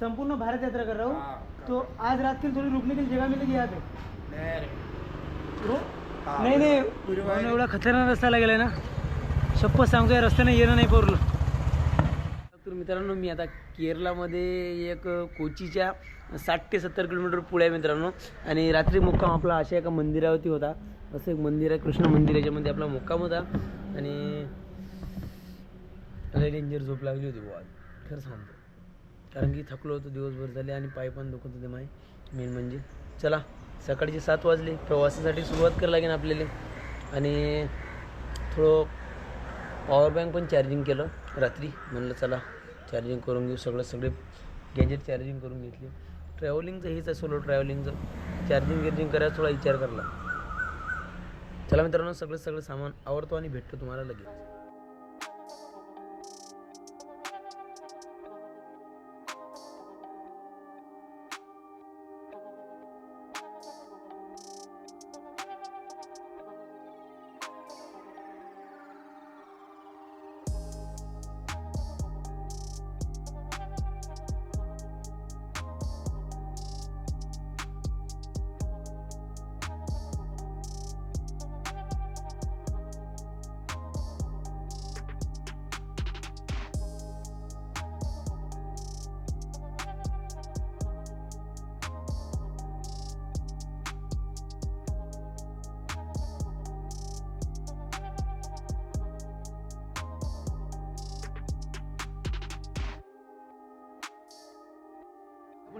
संपूर्ण भारत यात्रा कर रहा हूँ। तो आज रात के लिए थोड़ी रुकने के लिए जगह मिलेगी यहाँ पे। नहीं रे. रो हाँ, नाही एवढा खतरनाक रस्ता लागलाय ना शप्पथ सांगतोय रस्त्याने येणं नाही पोरलं। तर मित्रांनो मी आता केरलामध्ये एक कोचीच्या साठ ते सत्तर किलोमीटर पुढे आहे मित्रांनो. आणि रात्री मुक्काम आपला अशा एका मंदिरावरती होता. असं एक मंदिर आहे कृष्ण मंदिर याच्यामध्ये आपला मुक्काम होता. आणि लय डेंजर झोप लागली होती बुवा. खरं सांगतो. कारण की थकलो होतो दिवसभर झाले आणि पाय पण दुखत होते माय मेन म्हणजे. चला सकाळचे सात वाजले. प्रवासासाठी सुरुवात करायला लागेल आपल्याला. आणि थोडं पॉवर बँक पण चार्जिंग केलं रात्री. म्हणलं चला चार्जिंग करून घेऊ सगळं सगळे गॅजेट चार्जिंग करून घेतले. ट्रॅव्हलिंगचं हेच आहे सोलो ट्रॅव्हलिंगचं चार्जिंग गिर्जिंग करायचा थोडा विचार करला चला मित्रांनो सगळं सगळं सामान आवडतो आणि भेटतो तुम्हाला लगेच.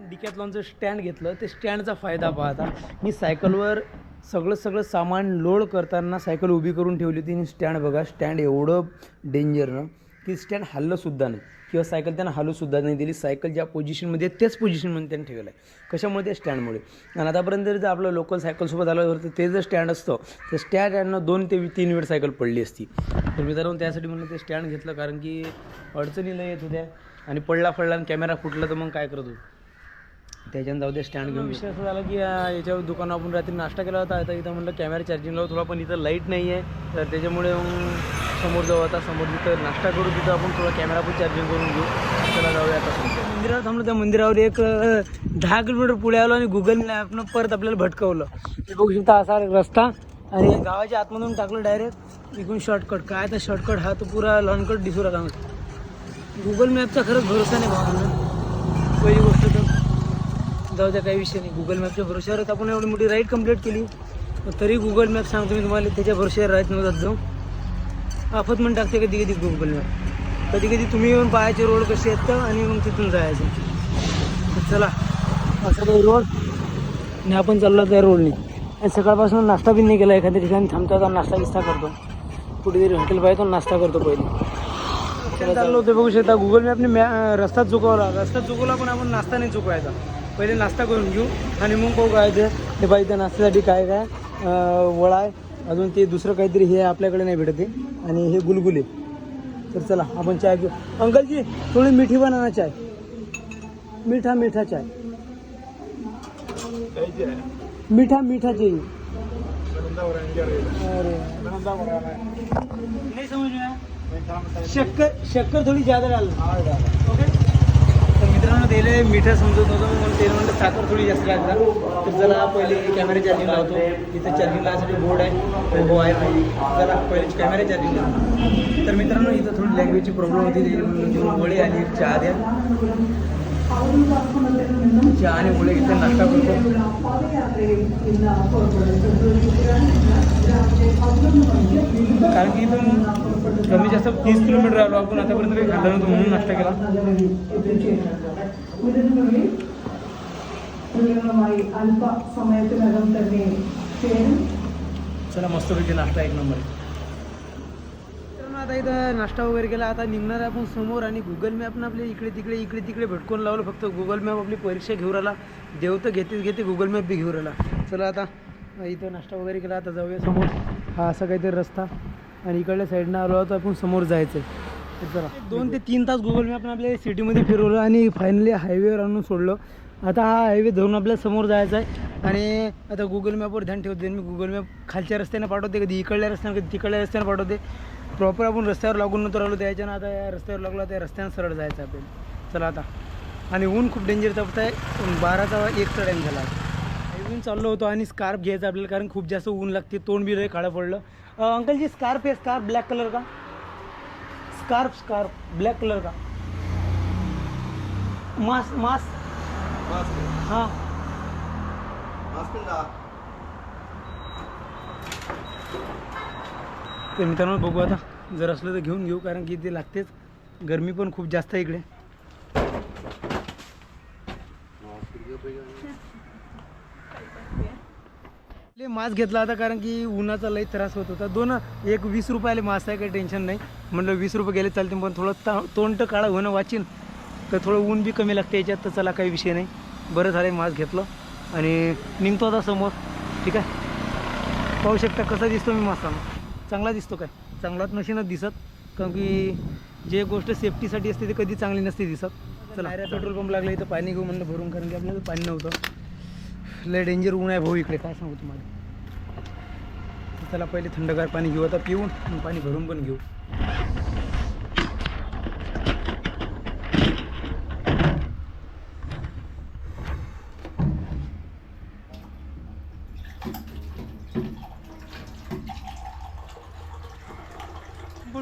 आपण डिकॅथलॉनचं स्टँड घेतलं ते स्टँडचा फायदा पाहता. मी सायकलवर सगळं सगळं सामान लोड करताना सायकल उभी करून ठेवली होती. आणि स्टँड बघा स्टँड एवढं डेंजर ना की स्टँड हल्लंसुद्धा नाही. किंवा सायकल त्यांना हलूसुद्धा नाही दिली. सायकल ज्या पोझिशनमध्ये त्याच पोझिशनमध्ये त्यांनी ठेवलं आहे. कशामुळे? त्या स्टँडमुळे. आणि आतापर्यंत जर आपलं लोकल सायकलसोबत आलं तर ते जर स्टँड असतं तर स्टँड यांना दोन ते तीन वेळ सायकल पडली असती. तर मित्रांनो त्यासाठी म्हणलं ते स्टँड घेतलं कारण की अडचणीला येत होत्या. आणि पडला पडला आणि कॅमेरा फुटला तर मग काय करत होतो? त्याच्यानं जाऊ दे स्टँड घेऊन विषय असं झाला की याच्यावर दुकानावर आपण रात्री नाश्ता केला होता आता इथं म्हणलं कॅमेरा चार्जिंग लावू थोडा पण इथं लाइट नाही आहे तर त्याच्यामुळे मग समोर जाऊ आता समोर तिथं नाश्ता करू तिथं आपण थोडा कॅमेरा पण चार्जिंग करून घेऊ. चला जाऊया आता समोर. मंदिरावर थांबलो त्या मंदिरावर एक दहा किलोमीटर पुढे आलो आणि गुगल मॅपनं परत आपल्याला भटकवलं. हे बघू शकता असा एक रस्ता. आणि गावाच्या आतमधून टाकलं डायरेक्ट इकडून शॉर्टकट काय तर शॉर्टकट हा तो पुरा लॉनकट दिसू राहिला. गुगल मॅपचा खरंच भरोसा नाही भावांना. पहिली गोष्ट जाऊ द्या काही विषय नाही. गुगल मॅपच्या भरोश्यावर आता आपण एवढी मोठी राईड कंप्लीट केली तरी गुगल मॅप सांगतो मी तुम्हाला त्याच्या भरोश्यावर राहत नव्हतात जाऊ. आफत म्हणून टाकते कधी कधी गुगल मॅप कधी कधी तुम्ही येऊन पाहायचे रोड कसे आहेत आणि मग तिथून जायचं. चला असं काही रोड आणि आपण चाललो त्या रोडने आणि सकाळपासून नाश्ता बी नाही केला एखाद्या ठिकाणी. थांबतो आता नाश्ता बिस्ता करतो. कुठेतरी हॉटेल पाहिजे नाश्ता करतो पहिले. चाललो होते. बघू शकता गुगल मॅपने मॅ रस्ता चुकवला. रस्ता चुकवला पण आपण नाश्ता नाही चुकवायचा. पहिले नाश्ता करून घेऊ. आणि मग बघू काय ते. हे पाहिजे त्या नाश्त्यासाठी काय काय अं, वडा आहे. अजून ते दुसरं काहीतरी हे आपल्याकडे नाही भेटत आहे आणि हे गुलगुले. तर चला आपण चाय घेऊ. अंकलजी थोडी मिठी बनाना चाय. मीठा मीठा चाय. मिठा मिठा चाय. अरे. नहीं समझ में शक्कर शक्कर थोडी ज्यादा डाल ओके? मित्रांनो त्याला मिठा समजत नव्हतं म्हणून ते म्हणलं साखर थोडी जास्त लागतात तर चला पहिले कॅमेरा चार्जिंग लावतो. इथं चार्जिंग लावायसाठी बोर्ड आहे हो आहे. चला पहिले कॅमेरा चार्जिंग लावतो तर मित्रांनो इथं थोडी लँग्वेजची प्रॉब्लेम होती त्याची म्हणून आणि चहा द्या. चहा आणि वडे इथे नाश्ता करतो कारण की इथून कमी जास्त तीस किलोमीटर आलो आपण आतापर्यंत काही खाल्लं नव्हतं म्हणून नाश्ता केला മൃഗങ്ങളുമായി അല്പ സമയത്തിനകം തന്നെ ചേരും चला मस्तपैकी नाश्ता एक नंबर आता इथं नाश्ता वगैरे केला. आता निघणार आहे आपण समोर आणि गुगल मॅपनं आपले इकडे तिकडे इकडे तिकडे भटकून लावलं. फक्त गुगल मॅप आपली परीक्षा घेऊन राहिला देव तर घेते घेते गुगल मॅप बी घेऊन राहिला चला आता इथं नाश्ता वगैरे केला. आता जाऊया समोर. हा असा काहीतरी रस्ता. आणि इकडल्या साईडनं आलो तर आपण समोर जायचं आहे चला. दोन ते तीन तास गुगल मॅपनं आपल्या सिटीमध्ये फिरवलं आणि फायनली हायवेवर आणून सोडलं. आता हा हायवे धरून आपल्यासमोर जायचा आहे आणि आता गुगल मॅपवर ध्यान ठेवते. मी गुगल मॅप खालच्या रस्त्याने पाठवते कधी इकडल्या रस्त्याने कधी तिकडल्या रस्त्याने पाठवते. प्रॉपर आपण रस्त्यावर लागून नव्हतं राहिलो त्याच्यानं आता या रस्त्यावर लागलो त्या रस्त्यानं सरळ जायचं आपल्याला. चला आता. आणि ऊन खूप डेंजर तापत आहे बाराचा एकचा टाईम झाला. इथून चाललो होतो आणि स्कार्फ घ्यायचा आपल्याला कारण खूप जास्त ऊन लागते. तोंड बी लय काळं पडलं. अं, अंकल जी स्कार्फ आहे स्कार्फ ब्लॅक कलर का? स्कार्फ स्कार्फ ब्लॅक कलर का? मास्क मास्क हां. तर मित्रांनो बघू आता. जर असलं तर घेऊन घेऊ कारण की ते लागतेच. गरमी पण खूप जास्त आहे इकडे. ले मास्क घेतला होता कारण की उन्हाचा लई त्रास होत होता. दोन एक वीस रुपयाले मास्क आहे काही टेन्शन नाही. म्हटलं वीस रुपये गेले चालते पण थोडं ता तोंड काळा होणं वाचीन. तर थोडं ऊन बी कमी लागते याच्यात तर चला काही विषय नाही. बरं झालं मास्क घेतलं. आणि निघतो आता समोर. ठीक आहे? पाहू शकता कसा दिसतो मी मास्कानं चांगला दिसतो काय? चांगलाच नशीनच दिसत. कारण की जे गोष्ट सेफ्टीसाठी असते ते कधी चांगली नसते दिसत. चला पेट्रोल पंप लागला इथं पाणी घेऊ म्हणलं भरून कारण की आपल्याला पाणी नव्हतं. लय डेंजर ऊन आहे भाऊ इकडे काय सांगू तुम्हाला? चला पहिले थंडगार पाणी घेऊ आता पिऊन पाणी भरून पण घेऊ.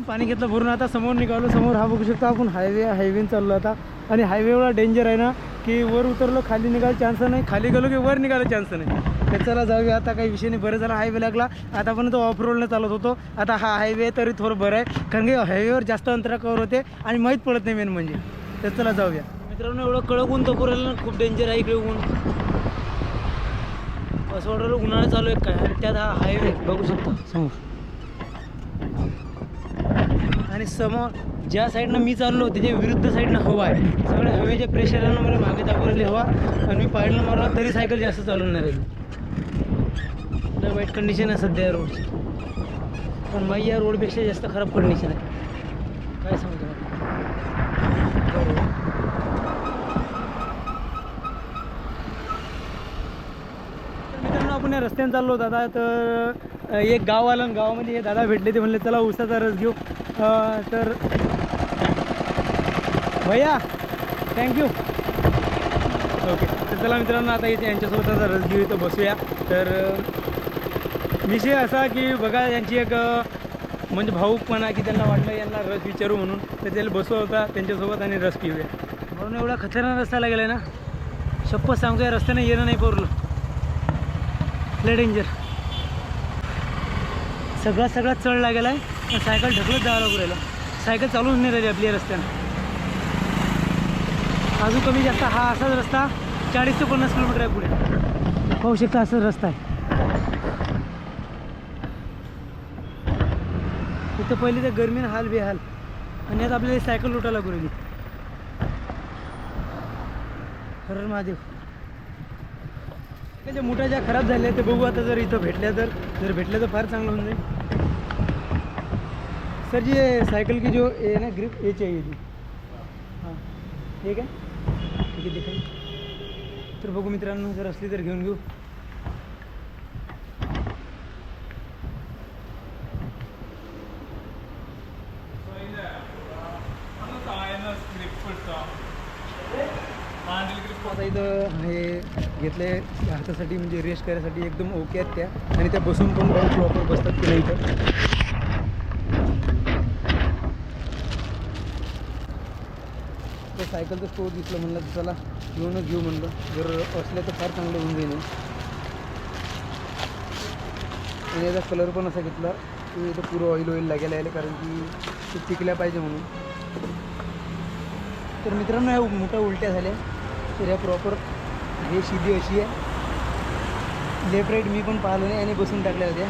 आपण पाणी घेतलं भरून आता समोर निघालो समोर हा बघू शकता आपण हायवे हायवेन चाललो आता. आणि हायवे एवढा डेंजर आहे ना की वर उतरलो खाली निघायला चान्स नाही. खाली गेलो की वर निघायला चान्स नाही. तर चला जाऊया आता काही विषय नाही. बरं झाला हायवे लागला. आता पण तो ऑफ रोडला चालत होतो. आता हा हायवे तरी थोडं बरं आहे. कारण की हायवेवर जास्त अंतरा कवर होते आणि माहीत पडत नाही मेन म्हणजे. तर चला जाऊया. मित्रांनो एवढं कडक ऊन तर पुरेल ना खूप डेंजर आहे इकडे ऊन. असं वाटलं उन्हाळा चालू आहे. काय त्यात हा हायवे बघू शकता. समोर. आणि समोर ज्या साईडनं मी चाललो त्याच्या विरुद्ध साईडनं हवा आहे. सगळ्या हवेच्या प्रेशरानं मला मागे दाखवलेली हवा. आणि मी पाडलं मारला तरी सायकल जास्त चालून नाही राहिली वाईट कंडिशन आहे सध्या या रोडची पण माई या रोडपेक्षा जास्त खराब कंडिशन आहे. काय सांगतो तर मित्रांनो आपण या रस्त्याने चाललो दादा तर एक गाव आलं आणि गावामध्ये हे दादा भेटले ते म्हणले चला उसाचा रस घेऊ. तर भैया थँक्यू ओके तर चला मित्रांनो आता इथे यांच्यासोबत आता रस घेऊ इथं बसूया. तर विषय असा की बघा यांची एक म्हणजे म्हणजे भाऊकपणा की त्यांना वाटलं यांना रस विचारू म्हणून. तर त्याला बसू होता त्यांच्यासोबत आणि रस पिऊया म्हणून एवढा खतरनाक रस्ता लागला आहे ना. शप्प सांगतो या रस्त्याने येणं नाही पोरलं. लय डेंजर सगळा सगळा चढ लागेला आहे सायकल ढकलत जावं लागू राहिलं. सायकल चालूच नाही राहिली आपली रस्त्यानं. अजून कमी जास्त हा असाच रस्ता चाळीस ते पन्नास किलोमीटर आहे पुढे. पाहू शकता असाच रस्ता आहे. इथं पहिले तर गरमीनं हाल बेहाल. आणि आता आपल्याला सायकल लुटायला लागू राहिली. हर महादेव. त्याच्या मोठ्या ज्या खराब झाल्या ते बघू आता जर इथं भेटल्या तर. जर भेटल्या तर फार चांगलं होऊन जाईल. सर जी ये साइकिल की जो ये है ना ग्रिप ये चाहिए थी। हां ठीक आहे ठीक आहे दिखाई तर बघू मित्रांनो जर असली तर घेऊन घेऊ। आता इथं हे घेतले हातासाठी म्हणजे रेस्ट करायसाठी एकदम ओके आहेत त्या. आणि त्या बसून पण प्रॉपर बसतात की नाही इथं. तर सायकलचं स्टोर दिसलं म्हणलं तर चला घेऊनच घेऊ म्हणलं. जर असलं तर फार चांगलं होऊन जाईल. आणि याचा कलर पण असा घेतला की इथं पुरं ऑइल ऑइल लागायला यायला कारण की ते टिकल्या पाहिजे म्हणून. तर मित्रांनो ह्या मोठ्या उलट्या झाल्या. तर ह्या प्रॉपर हे शिदी अशी आहे. लेफ्ट राईट मी पण पाहिलं नाही आणि बसून टाकल्या होत्या.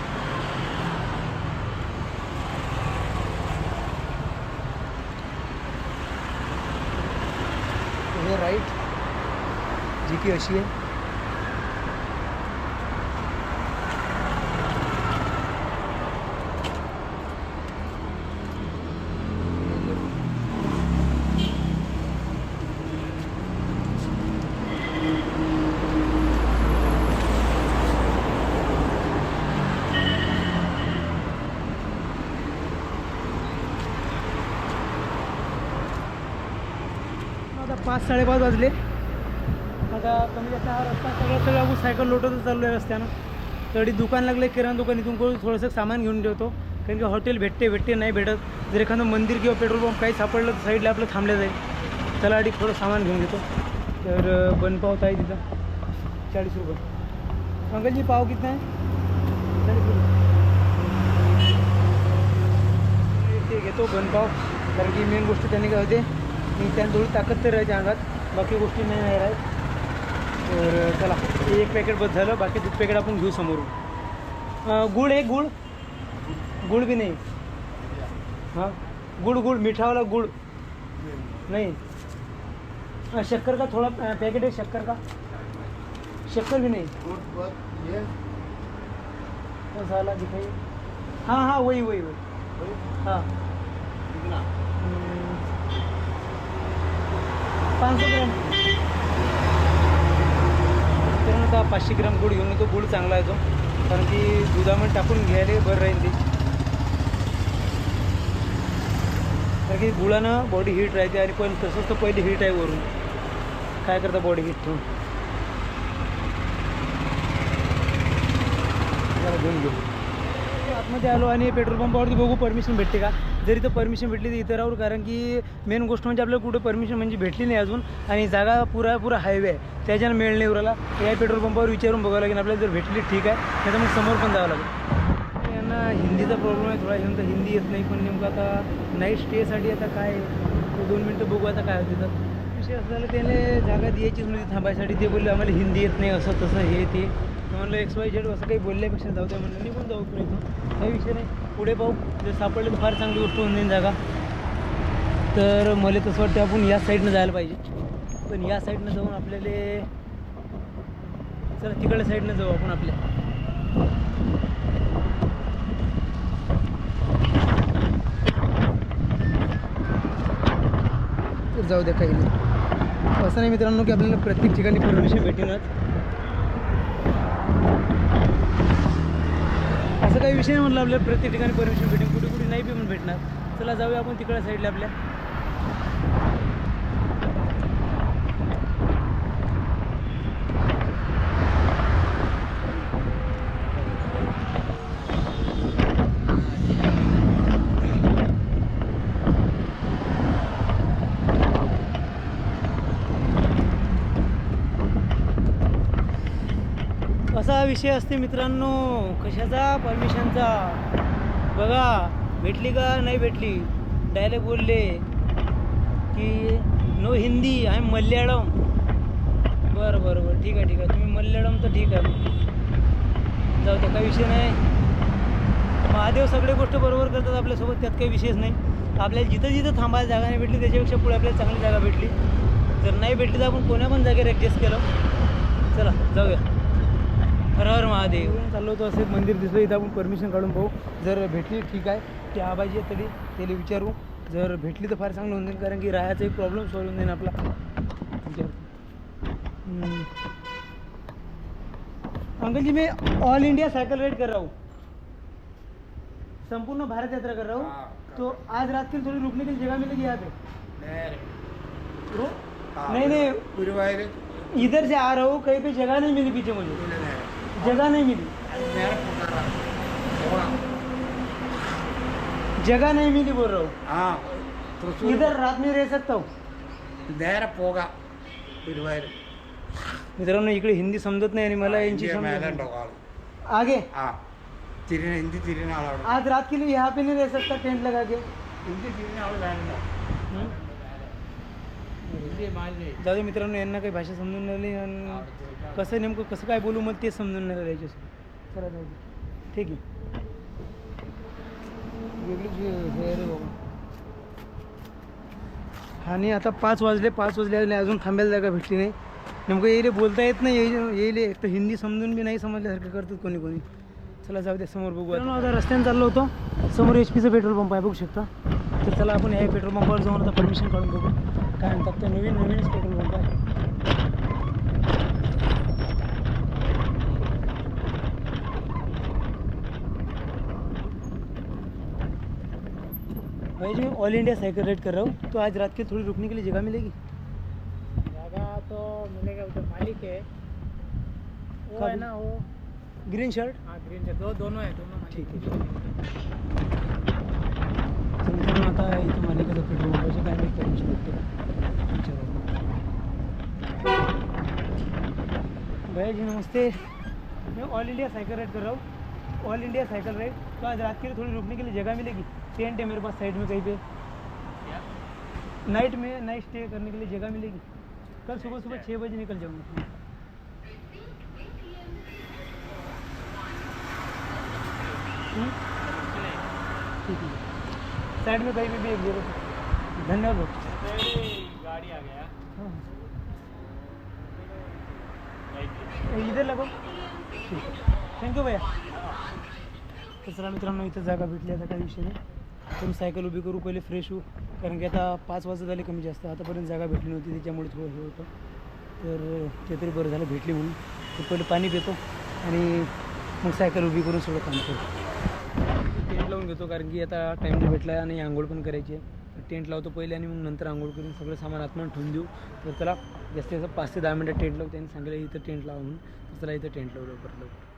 परिस्थिती अशी आहे? पाच साडेपाच वाजले. आता कमी जास्त हा रस्ता सगळं सगळं आपण सायकल लोटतच चाललो आहे रस्त्यानं. तरी दुकान लागलं किराणा दुकान इथून करून थोडंसं सामान घेऊन ठेवतो. कारण की हॉटेल भेटते भेटते नाही भेटत. जर एखादं मंदिर किंवा पेट्रोल पंप काही सापडलं तर साईडला आपलं थांबलं जाईल. त्याला आधी थोडं सामान घेऊन घेतो तर अं, बनपाव आहे तिथं. चाळीस रुपये. अंकलजी पाव किती आहे? चाळीस रुपये. ते घेतो बनपाव. कारण की मेन गोष्ट त्यांनी काय होते मी त्यांनी थोडी ताकद तर राहते अंगात. बाकी गोष्टी नाही नाही राहत तर चला हे एक पॅकेट बस झालं बाकी दूध पॅकेट आपण घेऊ समोरून. गुळ आहे गुळ. गुळ बी नाही. हां? गुळ गुळ मिठावाला गुळ. नहीं. शक्कर का थोड़ा पैकेट है शक्कर का? शक्कर भी नहीं. सा वाला दिखाइए हाँ हाँ वही वही वही. हाँ. पाच सौ ग्राम. तर आता पाचशे ग्राम गुळ घेऊन येतो. गुळ चांगला आहे तो. कारण की दुधामध्ये टाकून घ्यायला बरं राहील ते. कारण की गुळानं बॉडी हीट राहते आणि पण तसंच तर पहिले हीट आहे वरून. काय करता बॉडी हीट ठेवून जरा घेऊन घेऊ आतमध्ये आलो आणि पेट्रोल पंपावरती बघू परमिशन भेटते का? जरी तर परमिशन भेटली तर इथं राहू कारण की मेन गोष्ट म्हणजे आपल्याला कुठं परमिशन म्हणजे भेटली नाही अजून. आणि जागा पुरा पुरा हायवे आहे. त्याच्यानं मेळ नाही उराला. या पेट्रोल पंपावर विचारून बघावं लागेल. आपल्याला जर भेटली ठीक आहे. नाही तर मग समोर पण जावं लागेल. यांना हिंदीचा प्रॉब्लेम आहे. थोडा तर हिंदी येत नाही. पण नेमकं आता नाईट स्टेसाठी आता काय दोन मिनटं बघू आता काय होते तर विषय असं झालं त्याने जागा द्यायचीच म्हणजे थांबायसाठी. ते बोलले आम्हाला हिंदी येत नाही. असं तसं हे ते. म्हणलं एक्स वाय झेड असं काही बोलल्यापेक्षा जाऊ द्या म्हणलं. निघून जाऊ पुढे इथून. काही विषय नाही. पुढे पाहू. जर सापडले तर फार चांगली गोष्ट होऊन जाईल जागा. तर मला तसं वाटतं आपण या साईडनं जायला पाहिजे. पण या साईडनं जाऊन आपल्याला चला तिकडल्या साईडनं जाऊ आपण आपल्या. जाऊ द्या काही नाही. असं नाही मित्रांनो की आपल्याला प्रत्येक ठिकाणी परमिशन भेटेनच असं काही विषय नाही म्हटलं आपल्याला. प्रत्येक ठिकाणी परमिशन भेटेल. कुठे कुठे नाही बी पण भेटणार. चला जाऊया आपण तिकडल्या साईडला आपल्या. असा विषय असते मित्रांनो. कशाचा? परमिशनचा. बघा भेटली का? नाही भेटली. डायरेक्ट बोलले की no Hindi I am Malayalam. बरं बरं बरं. ठीक आहे ठीक आहे. तुम्ही मल्याळम तर ठीक आहे. जाऊ त्या काही विषय नाही. महादेव सगळे गोष्ट बरोबर करतात आपल्यासोबत त्यात काही विषयच नाही. आपल्याला जिथं जिथं थांबायला जागा नाही भेटली त्याच्यापेक्षा पुढे आपल्याला चांगली जागा भेटली. जर नाही भेटली तर आपण कोण्या पण जागेवर ॲडजस्ट केलं. चला जाऊया. हर महादेव. चाललो होतो असं मंदिर दिसलं इथं आपण परमिशन काढून पाहू. जर भेटली ठीक आहे. की आबाजी तरी त्याला विचारू. जर भेटली तर फार चांगलं होऊन जाईल कारण की राहायचा एक प्रॉब्लेम सॉल्व होऊन जाईल आपला. अंकलजी मी ऑल इंडिया सायकल राईड कर राहू. संपूर्ण भारत यात्रा कर राहू. तो आज रात्री थोड़ी रुकने की मी मिलेगी यहाँ नाही नाही इधर से आ रहा हूँ कहीं पे जगह नहीं मिली पीछे मुझे. जगह नहीं मिली. जगह नहीं मिली बोल रहा हूँ हाँ तो इधर रात में रह सकता हूँ. धैर्य पोगा इधर मित्रांनो इकडे हिंदी समजत नाही आणि मला यांची आगे. हाँ हिंदी तिरीने आज रात के लिए यहाँ पे नहीं रह सकता टेंट लगा के. हिंदी तिरीने दादा मित्रांनो यांना काही भाषा समजून राहिली आणि कसं नेमकं कसं काय बोलू मग ते समजून नाही राहिलं चला जाऊ ठीक आहे. बाबा. आणि आता पाच वाजले पाच वाजले अजून थांबायला जागा भेटली नाही. नेमकं येईल बोलता येत नाही येईल एक तर हिंदी समजून बी नाही समजल्यासारखं करतात कोणी कोणी. चला जाऊ द्या समोर बघू आता. रस्त्याने चाललो होतो. समोर एच पीचं पेट्रोल पंप आहे बघू शकता. तर चला आपण या पेट्रोल पंपावर जाऊन आता परमिशन काढून बघू. काय म्हणतात ते नवीन पेट्रोल पंप आहे भाई जी मैं ऑल इंडिया साइकिल राइड कर रहा हूँ तो आज रात के थोड़ी रुकने के लिए जगह मिलेगी? जगह तो मिलेगा उधर मालिक है। वो है ना वो ग्रीन शर्ट हाँ ग्रीन शर्ट दो दोनों है दोनों ठीक आहे आता भैया जी नमस्ते। मैं ऑल इंडिया साइकिल राइड कर रहा हूँ। ऑल इंडिया साइकिल राइड तो आज रात के लिए थोड़ी रुकने के लिए जगह मिलेगी। टेंट है मेरे पास साइड में कहीं पे। नाइट में नाइट स्टे करने के लिए जगह मिलेगी। कल सुबह सुबह छः बजे निकल जाऊँगा। हम्म? ठीक है। साइड में कहीं भी, भी एक धन्यवाद गाड़ी आ गया इधर लगो ठीक थँक्यू भैया। तर चला मित्रांनो इथं जागा भेटली आता काही विषय नाही तुम्ही सायकल उभी करू पहिले फ्रेश होऊ कारण की आता पाच वाजता झाले कमी जास्त आतापर्यंत जागा भेटली नव्हती त्याच्यामुळे थोडं हे होतं। तर ते तरी बरं झालं भेटली म्हणून। तर पहिले पाणी पितो आणि मग सायकल उभी करून सगळं काम करतो लावून घेतो कारण की आता टाईम नाही भेटला आणि आंघोळ पण करायची आहे. तर टेंट लावतो पहिले आणि मग नंतर आंघोळ करून सगळं सामान आतमध्ये ठेवून देऊ. तर चला जास्तीत जास्त पाच ते दहा मिनटं टेंट लावतो त्यांनी सांगितलं इथं टेंट लावून तर त्याला इथं टेंट लावू लवकर लवकर.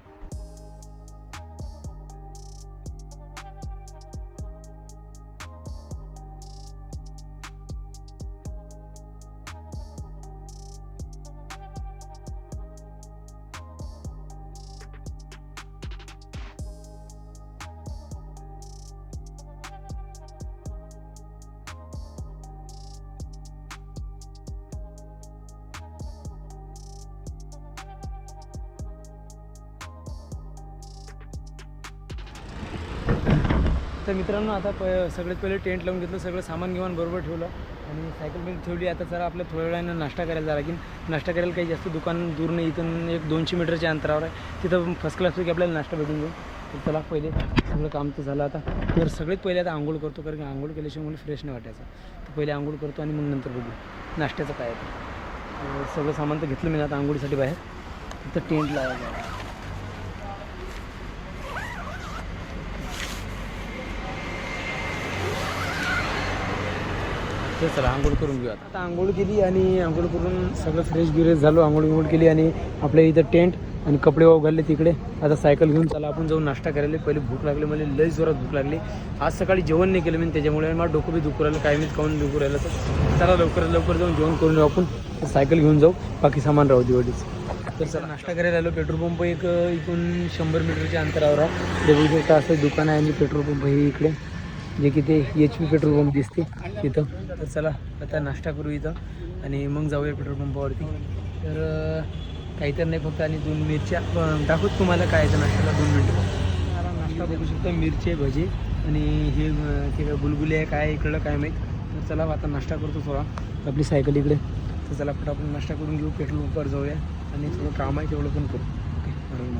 तर मित्रांनो आता प सगळ्यात पहिले टेंट लावून घेतलं सगळं सामान घेऊन बरोबर ठेवलं आणि सायकल पण ठेवली. आता जरा आपल्या थोड्या वेळानं नाश्ता करायला जा लागेल. नाश्ता करायला काही जास्त दुकान दूर नाही इथून एक दोनशे मीटरच्या अंतरावर आहे. तिथं फर्स्ट क्लास की आपल्याला नाश्ता भेटून जाईल. तर चला पहिले सगळं काम तर झालं आता. तर सगळ्यात पहिले आता आंघोळ करतो कारण की आंघोळ केल्याशिवाय मला फ्रेश नाही वाटायचं. तर पहिले आंघोळ करतो आणि मग नंतर बघू. नाश्त्याचं काय आहे. सगळं सामान तर घेतलं मी आता आंघोळीसाठी बाहेर. तर टेंट लावायला आहे. तर चला आंघोळ करून घेऊ आता आंघोळ केली आणि आंघोळ करून सगळं फ्रेश बिरेश झालो आंघोळ गिंघोळ केली आणि आपल्या इथं टेंट आणि कपडे वाव घालले तिकडे. आता सायकल घेऊन चला आपण जाऊन नाश्ता करायला. पहिले भूक लागली मला लई जोरात भूक लागली. आज सकाळी जेवण नाही केलं मी त्याच्यामुळे मला डोकं बी दुखू राहिलं काय मी काऊन दुखू राहिलं. तर चला लवकरात लवकर जाऊन जेवण करून येऊ आपण. तर सायकल घेऊन जाऊ बाकी सामान राहू दिवाळीच तर चला नाश्ता करायला आलो. पेट्रोल पंप एक इथून शंभर मीटरच्या अंतरावर आहे. ते असं दुकान आहे आणि पेट्रोल पंप हे इकडे. जे की ते एच पी पेट्रोल पंप दिसते तिथं. तर चला आता नाश्ता करू इथं आणि मग जाऊया पेट्रोल पंपावरती तर काही तर नाही फक्त आणि दोन मिरच्या. दाखवत तुम्हाला काय आहे नाश्त्याला दोन मिनटं. नाश्ता बघू शकता मिरची भजी. आणि हे ते काय बुलबुले आहे काय इकडलं काय माहीत. तर चला आता नाश्ता करतो थोडा. आपली सायकल इकडे. तर चला फटाफट नाश्ता करून घेऊ पेट्रोल पंपावर जाऊया. आणि थोडं काम आहे तेवढं पण करू. ओके बरोबर